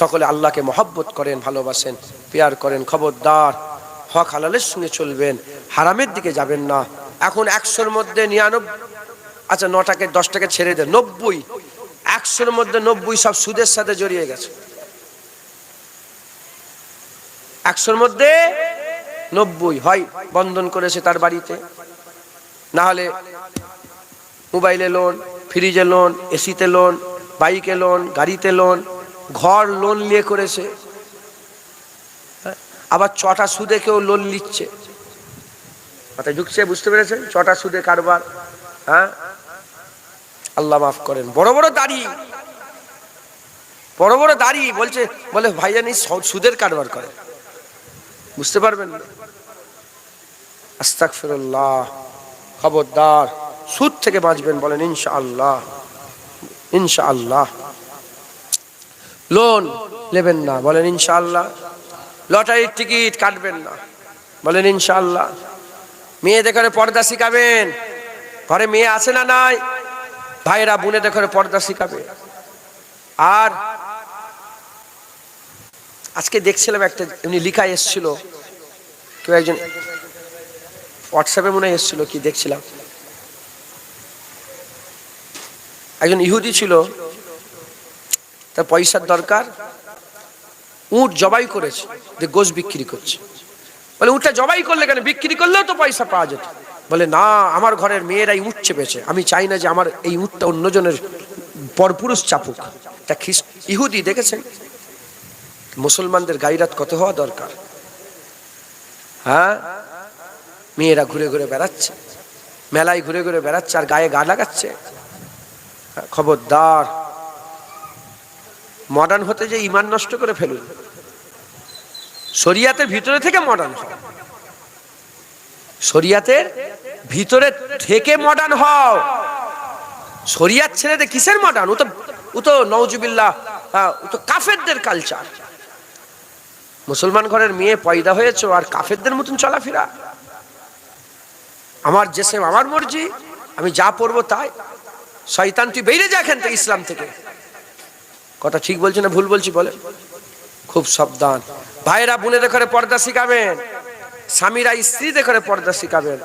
সকলে আল্লাহকে মহব্বত করেন, ভালোবাসেন, পেয়ার করেন, খবরদার, হক হালালের সঙ্গে চলবেন, হারামের দিকে যাবেন না। এখন একশোর মধ্যে নিরানব্বই আচ্ছা নটাকে, দশটাকে ছেড়ে দেন নব্বই, একশোর মধ্যে নব্বই সব সুদের সাথে জড়িয়ে গেছে। একশোর মধ্যে নব্বই, হয়, বন্ধন করেছে তার বাড়িতে। না হলে মোবাইলে লোন, ফ্রিজে লোন, এসিতে লোন, বাইকে লোন, গাড়িতে লোন ঘর লোন নিয়ে করেছে। হ্যাঁ? আবার ছটা সুদে কেউ লোন নিচ্ছে। মাথায় ঢুকছে, বুঝতে পেরেছেন? ছটা সুদে কারবার। হ্যাঁ? আল্লাহ মাফ করেন। বড় বড় দাড়ি। বড় বড় দাড়ি বলছে, বলে ভাইজানি সুদের কারবার করে। বুঝতে পারবেন? আস্তাক ফিরল্লাহ খবরদার। সুদ থেকে বাঁচবেন বলেন ইনশা আল্লাহ ইনশা আল্লাহ লোন নেবেন না। বলেন ইনশাল্লাহ লটারির টিকিট কাটবেন না। বলেন ইনশা আল্লাহ মেয়েদের ঘরে পর্দা শিখাবেন। ঘরে মেয়ে আছে না নাই? ভাইরা বোনেদের ঘরে পর্দা শিখাবে। আর আজকে দেখছিলাম একটা এমনি লিখা এসছিল। কেউ একজন হোয়াটসঅ্যাপে মনে এসছিল কি দেখছিলাম। একজন ইহুদি ছিল। তার পয়সার দরকার। উট জবাই করেছে, যে গোশ বিক্রি করছে। বলে, উটটা জবাই করলে কেন? বিক্রি করলেও তো পয়সা পাওয়া যেত। বলে, না, আমার ঘরের মেয়েরাই উঠ চেপেছে। আমি চাই না যে আমার এই উটটা অন্যজনের পরপুরুষ চাপুক। তা খ্রিস্ট, ইহুদি দেখেছেন? মুসলমানদের গাইরাত কত হওয়া দরকার? হ্যাঁ? মেয়েরা ঘুরে ঘুরে বেড়াচ্ছে। মেলায় ঘুরে ঘুরে বেড়াচ্ছে আর গায়ে গা লাগাচ্ছে। খবরদার। মডার্ন হতে যে ইমান নষ্ট করে ফেলুন। শরিয়াতের ভিতরে থেকে মডার্ন হও। শরিয়াতের ভিতরে থেকে মডার্ন হও। শরিয়াত ছেড়ে কিসের মডার্ন? ও তো ও তো নওজুবিল্লাহ হ্যাঁ, ও তো কাফেরদের কালচার মুসলমান ঘরের মেয়ে পয়দা হয়েছে আর কাফেরদের মতন চলাফেরা। আমার জেসে আমার মর্জি আমি যা পড়ব তাই। শয়তান তুই বেরিয়ে যা এখান থেকে ইসলাম থেকে। কথা ঠিক বলছি না ভুল বলছি বলে? খুব সাবধান। ভাইরা বোনেদের ঘরে পর্দা শিখাবেন। স্বামীরা, স্ত্রীদের ঘরে পর্দা শিখাবেন।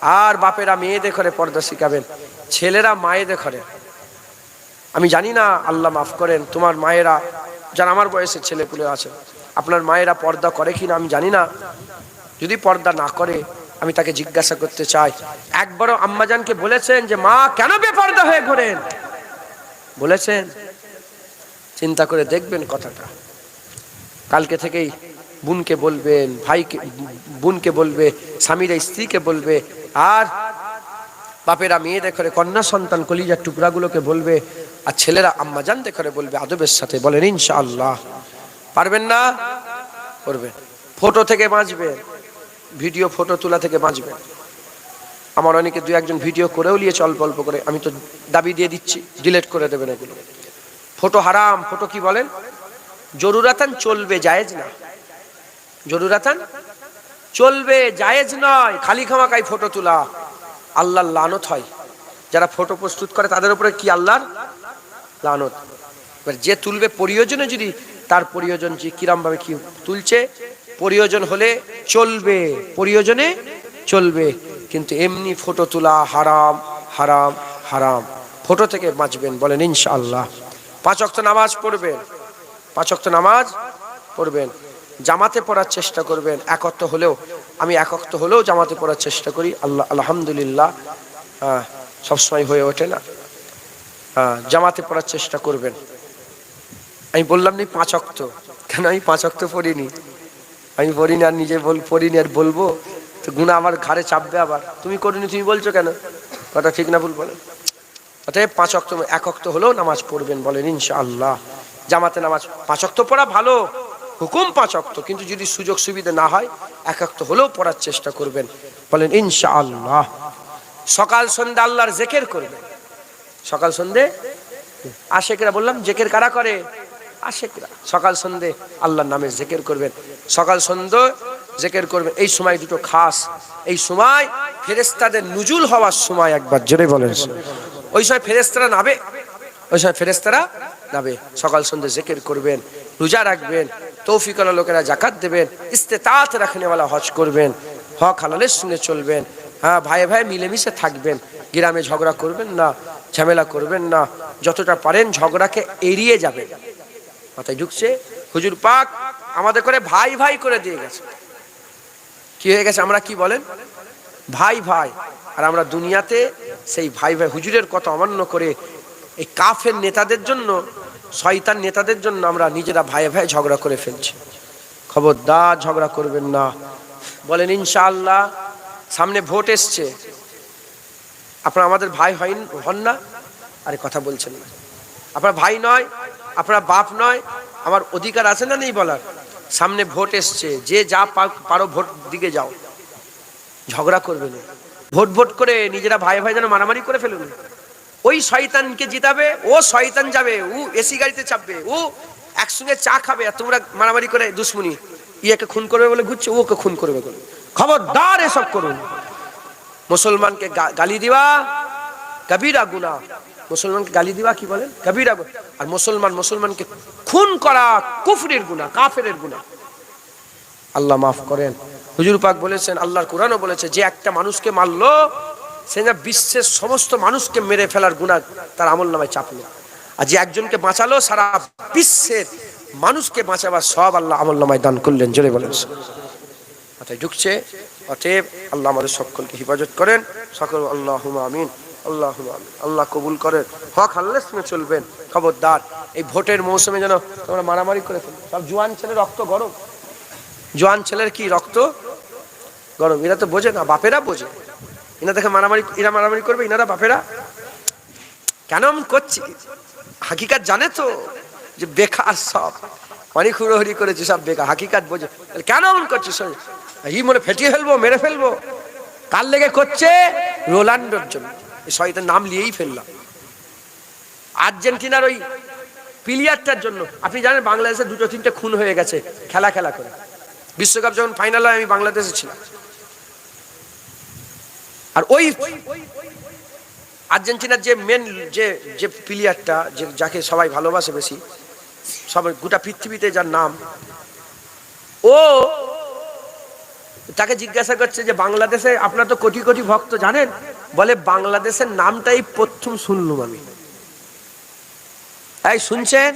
আর বাপেরা, মেয়েদের ঘরে পর্দা শিখাবেন। ছেলেরা, মায়েদের ঘরে। আমি জানি না, আল্লাহ মাফ করেন, তোমার মায়েরা, যারা আমার বয়সের ছেলেপুলে আছে, আপনার মায়েরা পর্দা করে কি না আমি জানি না। যদি পর্দা না করে, আমি তাকে জিজ্ঞাসা করতে চাই। একবারও আম্মাজানকে বলেছেন যে, মা, কেন বেপর্দা হয়ে ঘোরেন? বলেছেন। চিন্তা করে দেখবেন কথাটা। কালকে থেকেই বোনকে বলবেন, ভাইকে, বোনকে বলবে, স্বামীরা স্ত্রীকে বলবে, আর বাপেরা মেয়েদের করে কন্যা সন্তান কলিজার টুকরাগুলোকে বলবে, আর ছেলেরা আম্মাজান দেখে বলবে, আদবের সাথে বলেন, ইনশাআল্লাহ। পারবেন না? করবেন। ফটো থেকে বাঁচবেন। ভিডিও ফটো তোলা থেকে বাঁচবেন। আমার অনেকে দু একজন ভিডিও করেও নিয়েছে, অল্প অল্প করে। আমি তো দাবি দিয়ে দিচ্ছি, ডিলেট করে দেবেন এগুলো। ফটো হারাম, ফটো কি বলেন? জরুরাতান চলবে, জায়েজ না। জরুরাতান? চলবে, জায়েজ নয়। খালি খামাকাই ফটো তোলা। আল্লাহর লানত হয়। যারা ফটো প্রস্তুত করে, তাদের উপরে কি আল্লাহর লানত? এবার যে তুলবে প্রয়োজনে যদি, তার প্রয়োজন যে কিরমভাবে কি তুলছে, প্রয়োজন হলে চলবে, প্রয়োজনে চলবে। কিন্তু এমনি ফটো তোলা হারাম হারাম হারাম। ফটো থেকে বাঁচবেন বলেন ইনশাআল্লাহ। পাঁচ অক্ত নামাজ পড়বেন। পাঁচ অক্ত নামাজ পড়বেন। জামাতে পড়ার চেষ্টা করবেন। একত্র হলেও, আমি একত্র হলেও জামাতে পড়ার চেষ্টা করি। আল্লাহ, আলহামদুলিল্লাহ হ্যাঁ সবসময় হয়ে ওঠে না। হ্যাঁ জামাতে পড়ার চেষ্টা করবেন। আমি বললাম নি পাঁচ অক্ত কেন আমি পাঁচ অক্ত পড়িনি? আমি পড়িনি আর নিজে বল, পড়িনি আর বলব। তো গুণা আমার ঘাড়ে চাপবে আবার। তুমি করিনি, তুমি বলছো কেন? কথা ঠিক না, ভুল বলে। অতএব পাঁচ অক্ত, এক অক্ত হলেও নামাজ পড়বেন বলেন ইনশাআল্লাহ। জামাতে নামাজ পাঁচ অক্ত পড়া ভালো, হুকুম পাঁচ অক্ত, কিন্তু যদি সুযোগ সুবিধা না হয়, এক অক্ত হলেও পড়ার চেষ্টা করবেন বলেন ইনশাআল্লাহ। সকাল সন্ধ্যা আল্লাহর জেকের করবেন সকাল সন্ধে আশেকরা বললাম, জেকের কারা করে? আশেকরা। সকাল সন্ধে আল্লাহর নামে জেকের করবেন। সকাল সন্ধ্যে জেকের করবেন। এই সময় দুটো খাস। এই সময় ফেরেস্তাদের নুজুল হওয়ার সময় একবার জোরে বলেন। ওই সময় ফেরেস্তারা নাবে ওই সময় ফেরেস্তারা নাবে সকাল সন্ধ্যে জেকের করবেন, রোজা রাখবেন তৌফিকলা লোকেরা জাকাত দেবেন ইস্তেতাত রাখনেওয়ালা হজ করবেন, হক হালালের সঙ্গে চলবেন। হ্যাঁ ভাই ভাই মিলেমিশে থাকবেন। গ্রামে ঝগড়া করবেন না, ঝামেলা করবেন না। যতটা পারেন ঝগড়াকে এড়িয়ে যাবেন। মাথায় ঢুকছে, হুজুর পাক আমাদের করে ভাই ভাই করে দিয়ে গেছে। কি হয়ে গেছে, আমরা কি বলেন? ভাই ভাই। আর আমরা দুনিয়াতে সেই ভাই ভাই হুজুরের কথা অমান্য করে এই কাফের নেতাদের জন্য, শয়তান নেতাদের জন্য আমরা নিজেরা ভাই ভাই ঝগড়া করে ফেলছি। খবরদার ঝগড়া করবেন না। বলেন, ইনশাআল্লাহ, সামনে ভোট এসছে। আপনারা আমাদের ভাই হয় হন না? আরে, কথা বলছেন না। আপনার ভাই নয়, আপনার বাপ নয়, আমার অধিকার আছে না নেই বলার? সামনে ভোট এসছে। যে যা পারো ভোট দিকে যাও। ঝগড়া করবে না। ভোট ভোট করে নিজেরা ভাই ভাই যেন মারামারি করে ফেলুন। ওই শয়তানকে জিতাবে, ও শয়তান যাবে, ও এসি গাড়িতে চাপবে, ও একসঙ্গে চা খাবে আর তোমরা মারামারি করে দুশ্মনী। ইয়াকে খুন করবে বলে ঘুরছে, ওকে খুন করবে বলে। খবরদার এসব করুন। মুসলমানকে গালি দেওয়া কবিরা গুনা মুসলমানকে গালি দেওয়া কি বলেন? কবিরা। আর মুসলমান, মুসলমানকে খুন করা কুফরের গুনাহ কাফের গুনাহ। আল্লাহ মাফ করেন। হুজুর পাক বলেছেন, আল্লাহর কোরআনও বলেছে, যে একটা মানুষকে মারলো, সে না বিশ্বের সমস্ত মানুষকে মেরে ফেলার গুণা তার আমল নামায় চাপলো। আর যে একজনকে বাঁচালো, সারা বিশ্বের মানুষকে বাঁচাবার সব আল্লাহ আমল নামায় দান করলেন, জোরে বলেন। মাথায় ঢুকছে, অতএব আল্লাহ আমাদের সকলকে হেফাজত করেন। সকল আল্লাহ আমিন আল্লাহ আমিন। আল্লাহ কবুল করেন। হক আল্লাহ শুনে চলবেন। খবরদার, এই ভোটের মৌসুমে যেন তোমরা মারামারি করে ফেলো। সব জোয়ান ছেলে রক্ত গরম। জোয়ান ছেলের কি রক্ত? গরম, এরা তো বোঝে না, বাপেরা বোঝে। এনা দেখে মারামারি, এরা মারামারি করবে, এনারা বাপেরা। কেন আমি করছি? হাকিকাত জানে তো যে বেকার সব। অনেক হুড়োহুড়ি করেছে, সব বেকার, হাকিকাত বোঝে। কেন এমন করছিস? ই মনে ফেটিয়ে ফেলব, মেরে ফেলব। কার লেগে করছে? রোলান্ডোর জন্য। এই শয়তান নাম নিয়েই ফেললাম। আর্জেন্টিনার ওই প্লেয়ারটার জন্য। আপনি জানেন, বাংলাদেশে দুটো, তিনটে খুন হয়ে গেছে, খেলা খেলা করে। বিশ্বকাপ যখন ফাইনাল হয়, আমি বাংলাদেশে ছিলাম। আর ওই আর্জেন্টিনার যে মেন যে যে প্লেয়ারটা যে, যাকে সবাই ভালোবাসে বেশি সবাই গোটা পৃথিবীতে যার নাম, ও তাকে জিজ্ঞাসা করছে যে বাংলাদেশে, আপনার তো কোটি কোটি ভক্ত জানেন, বলে বাংলাদেশের নামটাই প্রথম শুনলুম আমি। তাই শুনছেন?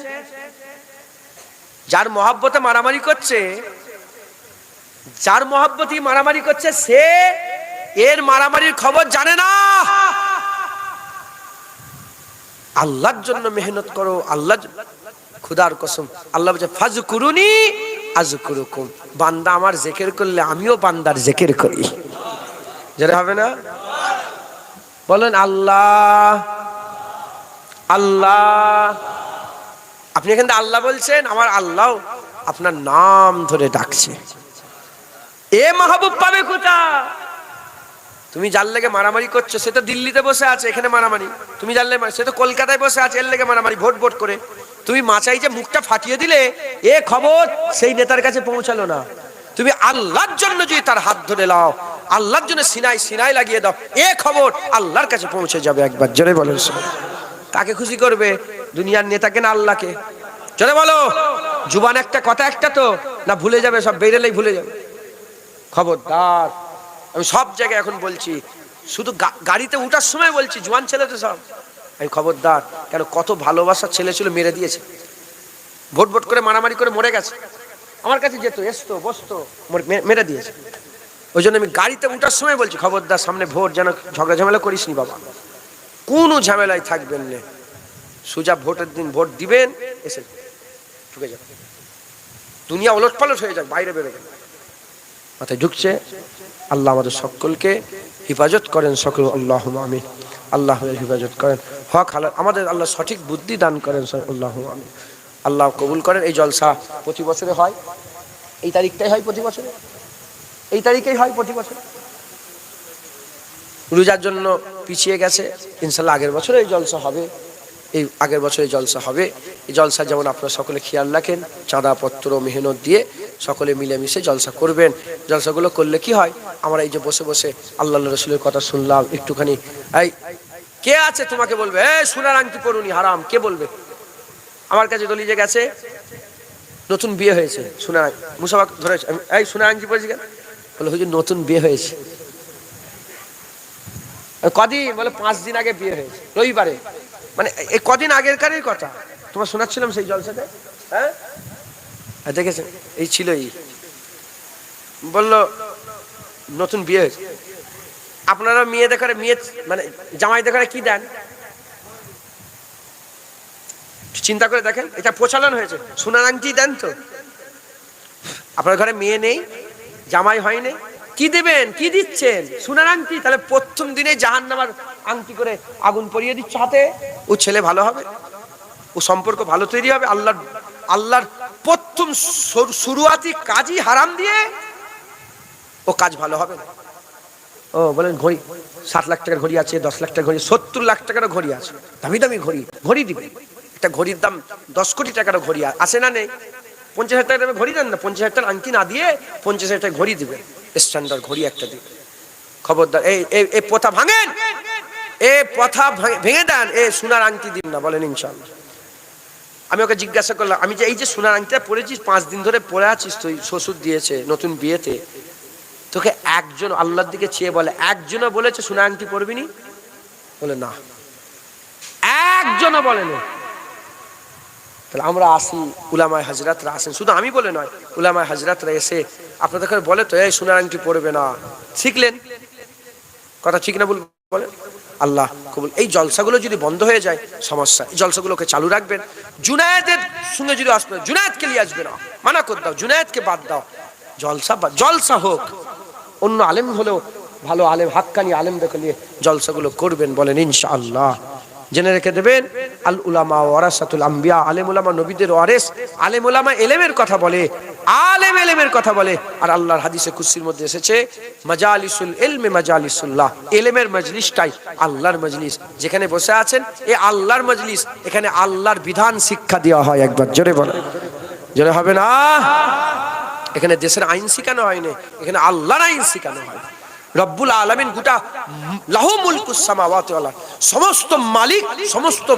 যার মহাব্বতে মারামারি করছে, যার মহাব্বতই মারামারি করছে, সে এর মারামারির খবর জানে না। আল্লাহর জন্য মেহনত করো আল্লাহ খুদার কসম। আল্লাহ বলছে ফাজ করুনি আজ করুকুম বান্দা আমার জেকের করলে আমিও বান্দার জেকের করি। যেটা হবে না? বলেন, আল্লাহ আল্লাহ। আপনি এখান থেকে আল্লাহ বলছেন, আমার আল্লাহ আপনার নাম ধরে ডাকছে। এ মাহবুব পাবে কোথা তুমি যার লেগে মারামারি করছ, সে তো দিল্লিতে বসে আছে, এখানে মারামারি। তুমি জানলে সে তো কলকাতায় বসে আছে, এর লেগে মারামারি, ভোট ভোট করে। তুমি মাচাই যে মুখটা ফাটিয়ে দিলে, এ খবর সেই নেতার কাছে পৌঁছালো না। তুমি আল্লাহর জন্য যদি তার হাত ধরে লাও আল্লাহর জন্য সিনাই সিনাই লাগিয়ে দাও, এ খবর আল্লাহর কাছে পৌঁছে যাবে একবার। জোরে বলেন। কাকে খুশি করবে? দুনিয়ার নেতাকে না আল্লাহকে? জোরে বলো। জুবান একটা কথা, একটা তো? না ভুলে যাবে, সব বেরেলেই ভুলে যাবে। খবরদার। আমি সব জায়গায় এখন বলছি, শুধু গাড়িতে উঠার সময় বলছি, জোয়ান ছেলে তো সব। আমি খবরদার, কেন কত ভালোবাসার ছেলে ছিল, মেরে দিয়েছে। ভোট ভোট করে মারামারি করে মরে গেছে। আমার কাছে যেত, এসতো, বসতো, মরে- মেরে দিয়েছে। ওই জন্য আমি গাড়িতে উঠার সময় বলছি, খবরদার, সামনে ভোট, যেন ঝগড়া ঝামেলা করিস নি বাবা। কোনো ঝামেলায় থাকবেন না। সোজা ভোটের দিন ভোট দিবেন, এসে ঢুকে যাবে। দুনিয়া ওলট পালট হয়ে যাক, বাইরে বেরোবেন মাথায় ঢুকছে আল্লাহ আমাদের সকলকে হেফাজত করেন, সকল আল্লাহ আমি আল্লাহ হেফাজত করেন। হক হালাল, আমাদের আল্লাহ সঠিক বুদ্ধি দান করেন আল্লাহ আমি আল্লাহ কবুল করেন, এই জলসা প্রতি বছরে হয়। এই তারিখটাই হয় প্রতি বছরে? এই তারিখেই হয় প্রতি বছর? রোজার জন্য পিছিয়ে গেছে। ইনশাল্লাহ আগের বছরে এই জলসা হবে। এই আগের বছরে জলসা হবে। এই জলসা যেমন আপনারা সকলে খেয়াল রাখেন, চাঁদাপত্র, মেহনত দিয়ে সকলে মিলেমিশে জলসা করবেন। জলসাগুলো করলে কি হয়? আমরা এই যে বসে বসে আল্লাহ রসুলের কথা শুনলাম একটুখানি এই কে আছে তোমাকে বলবে? সোনার আংটি পড়ুনি হারাম কে বলবে? আমার কাছে দলিয়ে গেছে। নতুন বিয়ে হয়েছে সোনার মুসাফা ধরেছে আমি, এই সোনার আংটি বলছি কেন? বলে হুজুর নতুন বিয়ে হয়েছে। কদিন? বলে পাঁচ দিন আগে বিয়ে হয়েছে রবিবারে। মানে এই কদিন আগেরকারই কথা। তোমার শোনাচ্ছিলাম সেই জলসাতে হ্যাঁ? আর দেখেছেন? এই ছিল এই বলল, নতুন বিয়ে হয়েছে। আপনারা মেয়ে দেখারে, মেয়ে মানে জামাই দেখারে কি দেন? চিন্তা করে দেখেন, এটা প্রচলন হয়েছে। সোনার আংটি দেন তো। আপনার ঘরে মেয়ে নেই, জামাই হয়নি কি দেবেন? কি দিচ্ছেন? সোনার আংটি? তাহলে প্রথম দিনে জাহান নামার আংটি করে আগুন পরিয়ে দিচ্ছে হাতে। ও ছেলে ভালো হবে। ও সম্পর্ক ভালো তৈরি হবে। আল্লাহর আল্লাহর প্রথম শুরু- শুরুয়াতি কাজই হারাম দিয়ে ও কাজ ভালো হবে না। ও, বলেন ঘড়ি, সাত লাখ টাকার ঘড়ি আছে, দশ লাখ টাকার ঘড়ি, সত্তর লাখ টাকারও ঘড়ি আছে। দামি দামি ঘড়ি ঘড়ি দিবে। একটা ঘড়ির দাম দশ কোটি টাকারও ঘড়ি আ- আছে না নেই? পঞ্চাশ হাজার টাকা দামে ঘড়ি দেন না, পঞ্চাশ হাজার টাকার আংটি না দিয়ে পঞ্চাশ হাজার টাকা ঘড়ি দিবে। স্ট্যান্ডার্ড ঘড়ি একটা দিবে খবরদার, এই, এই- প্রথা ভাঙেন? এ প্রথা ভাঙে- ভেঙে দেন, এ সোনার আংটি দিন না, বলেন ইনশাল্লাহ আমি ওকে জিজ্ঞাসা করলাম, আমি যে এই যে সোনার আংটিটা পরেছিস, পাঁচ দিন ধরে পরে আছিস তুই, শ্বশুর দিয়েছে, নতুন বিয়েতে। তোকে একজন আল্লাহর দিকে চেয়ে বলে, একজনও বলেছে সোনা আংটি পরবি নি? বলে, না। একজনও বলেনি। তাহলে আমরা আসি, উলামায় হাজরাতরা আসেন। শুধু আমি বলে নয়, উলামায় হাজরাতরা এসে আপনাদের বলে তো, এই সোনার আংটি পরবে না। শিখলেন? কথা ঠিক না বল বলে? আল্লাহ কবুল। এই জলসাগুলো যদি বন্ধ হয়ে যায়, সমস্যা। এই জলসাগুলোকে চালু রাখবেন। জুনায়েদের সঙ্গে যদি আসবে, জুনায়েদকে নিয়ে আসবে না। মানা করে দাও, জুনায়েদকে বাদ দাও। জলসা বা জলসা হোক। অন্য আলেম হলেও ভালো আলেম, হাক্কানি আলেম দেখে নিয়ে জলসাগুলো করবেন বলেন ইনশাআল্লাহ। জেনে রেখে দেবেন আল উলামা ওয়ারাসাতুল আম্বিয়া, আলেম উলামা নবীদের ওয়ারেস, আলেম উলামা এলেমের কথা বলে আলেম এলেমের কথা বলে। আর আল্লাহর হাদিসে কুসির মধ্যে এসেছে, মাজালিসুল এলমে মাজালিসুল্লাহ। এলেমের মজলিসটাই আল্লাহর মজলিস। যেখানে বসে আছেন, এ আল্লাহর মজলিস। এখানে আল্লাহর বিধান শিক্ষা দেওয়া হয় একবার, জোরে বলে জোরে হবে না? এখানে দেশের আইন শিখানো হয়নি, এখানে আল্লাহর আইন শিখানো হয়। রব্বুল আলমিন গোটা লাহু মুলকুসামাওয়াতি ওয়াল আরদ। সমস্ত মালিক, সমস্ত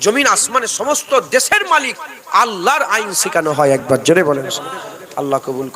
জমিন আসমানের সমস্ত দেশের মালিক আল্লাহর আইন শেখানো হয় একবার। জোরে বলেন। আল্লাহ কবুল